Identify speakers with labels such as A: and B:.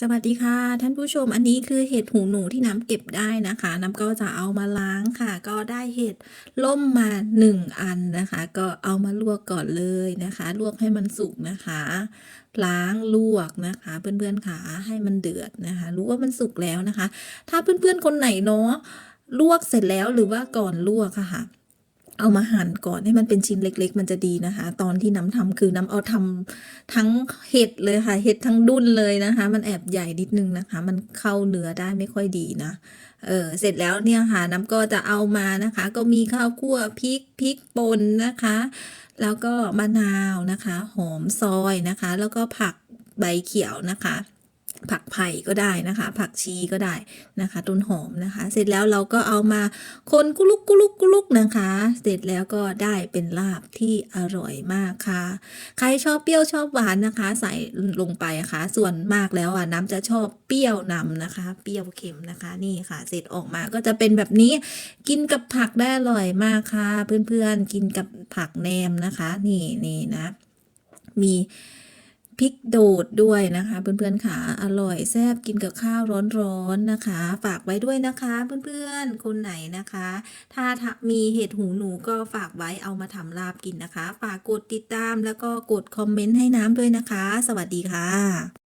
A: สวัสดีค่ะ ท่านผู้ชมอันนี้คือเห็ดหูหนูที่น้ำเก็บได้นะคะน้ำก็จะเอามาล้างค่ะ ก็ได้เห็ดล่มมาหนึ่งอันนะคะ ก็เอามาลวกก่อนเลยนะคะ ลวกให้มันสุกนะคะ ล้างลวกนะคะ เพื่อนๆค่ะให้มันเดือดนะคะ รู้ว่ามันสุกแล้วนะคะ ถ้าเพื่อนๆคนไหนเนาะลวกเสร็จแล้วหรือว่าก่อนลวกค่ะ เอามาหั่นก่อนให้มันเป็นชิ้นเล็ก ๆ มันจะดีนะคะ ตอนที่น้ำทำคือน้ำเอาทำทั้งเห็ดเลยค่ะ เห็ดทั้งดุนเลยนะคะ มันแอบใหญ่นิดนึงนะคะ มันเข้าเนื้อได้ไม่ค่อยดีนะเออเสร็จแล้วเนี่ยค่ะน้ำก็จะเอามานะคะ ก็มีข้าวคั่วพริกพริกป่นนะคะ แล้วก็มะนาวนะคะ หอมซอยนะคะ แล้วก็ผักใบเขียวนะคะ ผักไผ่ก็ได้นะคะ ผักชีก็ได้นะคะ ต้นหอมนะคะ เสร็จแล้วเราก็เอามาคนกุลุกกุลุกกุลุกนะคะ เสร็จแล้วก็ได้เป็นลาบที่อร่อยมากค่ะ ใครชอบเปรี้ยวชอบหวานนะคะ ใส่ลงไปค่ะ ส่วนมากแล้วอะน้ำจะชอบเปรี้ยวนำนะคะ เปรี้ยวเค็มนะคะนี่ค่ะ เสร็จออกมาก็จะเป็นแบบนี้กินกับผักได้อร่อยมากค่ะ เพื่อนๆกินกับผักแหนมนะคะ นี่นี่นะ มี พริกโดดด้วยนะคะ เพื่อนๆค่ะอร่อยแซ่บกินกับข้าวร้อนๆนะคะ ฝากไว้ด้วยนะคะ เพื่อนๆคนไหนนะคะ ถ้ามีเห็ดหูหนูก็ฝากไว้เอามาทำลาบกินนะคะ ฝากกดติดตามแล้วก็กดคอมเมนต์ให้น้ำด้วยนะคะ สวัสดีค่ะ